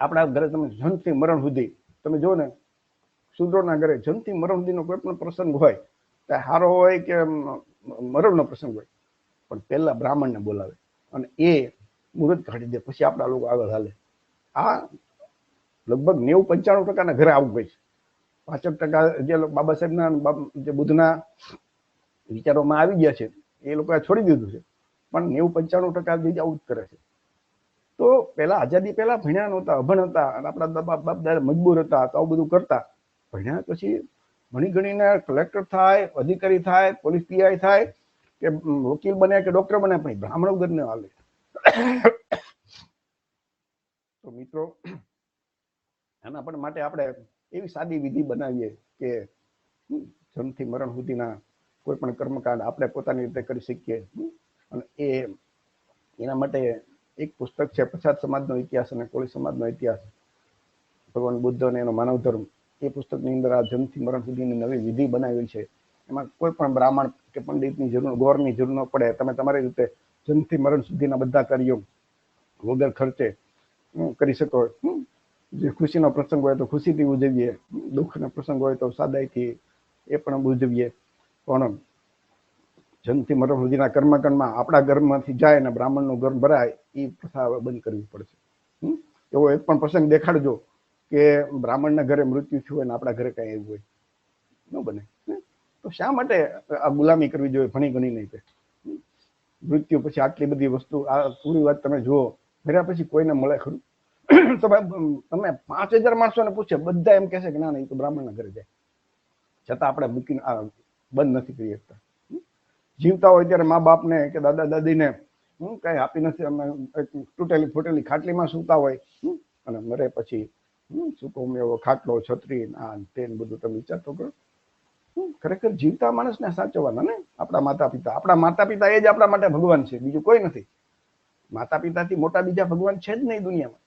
આપણા ઘરે તમે જનથી મરણ સુધી, તમે જો ને, શૂદ્રોના ઘરે જનથી મરણ સુધીનો કોઈ પણ પ્રસંગ હોય, તો હારો હોય કે મરણનો પ્રસંગ હોય, પણ પહેલા બ્રાહ્મણને બોલાવે અને એ મુહૂર્ત કાઢી દે, પછી આપણા લોકો આગળ હાલે. આ લગભગ નેવું પંચાણું ટકાના ઘરે આવું હોય છે. પાંચક ટકા જે બાબા સાહેબના જે બુદ્ધના વિચારોમાં આવી ગયા છે, એ લોકોએ છોડી દીધું છે. પણ નેવું પંચાણું ટકા જે આવું જ કરે છે. તો પહેલા આઝાદી પહેલા ભણ્યા નહોતા, અભણ હતા અને આપણા બાપ દાદા મજબૂર હતા, તો આવું બધું કરતા. ભણ્યા પછી ભણી ગણીને કલેક્ટર થાય, અધિકારી થાય પોલીસ પીઆઈ થાય, કે વકીલ બને કે ડોક્ટર બને પણ બ્રાહ્મણ વગર ન હાલે. તો મિત્રો આના પણ માટે આપણે એવી સાદી વિધિ બનાવીએ કે જન્મથી મરણ સુધીના કોઈ પણ કર્મકાંડ આપણે પોતાની રીતે કરી શકીએ. અને એ એના માટે એક પુસ્તક છે પછાત સમાજનો ઇતિહાસ અને કોળી સમાજનો ઇતિહાસ. ભગવાન બુદ્ધ અને એનો માનવ ધર્મ. એ પુસ્તકની અંદર આ જન્મથી મરણ સુધીની નવી વિધિ બનાવી છે. એમાં કોઈ પણ બ્રાહ્મણ કે પંડિતની જરૂર, ગોરની જરૂર ન પડે. તમે તમારી રીતે જન્મથી મરણ સુધીના બધા કાર્યો વગર ખર્ચે કરી શકો જે ખુશીનો પ્રસંગ હોય તો ખુશીથી ઉજવીએ. દુઃખનો પ્રસંગ હોય તો સાદાઈથી એ પણ ઉજવીએ. પણ જન્મથી મરણ સુધીના કર્મકણમાં આપણા ઘરમાંથી જાય અને બ્રાહ્મણનું ઘર ભરાય એ પ્રથા બંધ કરવી પડશે? એવો એક પણ પ્રસંગ દેખાડજો કે બ્રાહ્મણના ઘરે મૃત્યુ થયું હોય ને આપણા ઘરે કાંઈ એવું હોય. ન બને? તો શા માટે આ ગુલામી કરવી જોઈએ? ભણી ગણી નહીં તે. મૃત્યુ પછી આટલી બધી વસ્તુ, આ પૂરી વાત તમે જુઓ. મર્યા પછી કોઈને મળે ખરું? તમે તમે પાંચ હજાર માણસોને પૂછે, બધા એમ કહેશે કે ના ના તો બ્રાહ્મણના ઘરે જાય. છતાં આપણે મૂકીને બંધ નથી કરી શકતા? જીવતા હોય ત્યારે મા બાપને કે દાદા દાદીને હું કઈ આપી નથી અમે તૂટેલી ફૂટેલી ખાટલીમાં સૂતા હોય? અને મરે પછી હમ, સૂકો એવો ખાટલો છત્રી આ તે બધું તમે વિચારતો કરો. ખરેખર જીવતા માણસને સાચવવાના ને આપણા માતા પિતા આપણા માતા પિતા એ જ આપણા માટે ભગવાન છે બીજું કોઈ નથી. માતા પિતાથી મોટા બીજા ભગવાન છે જ નહીં દુનિયામાં.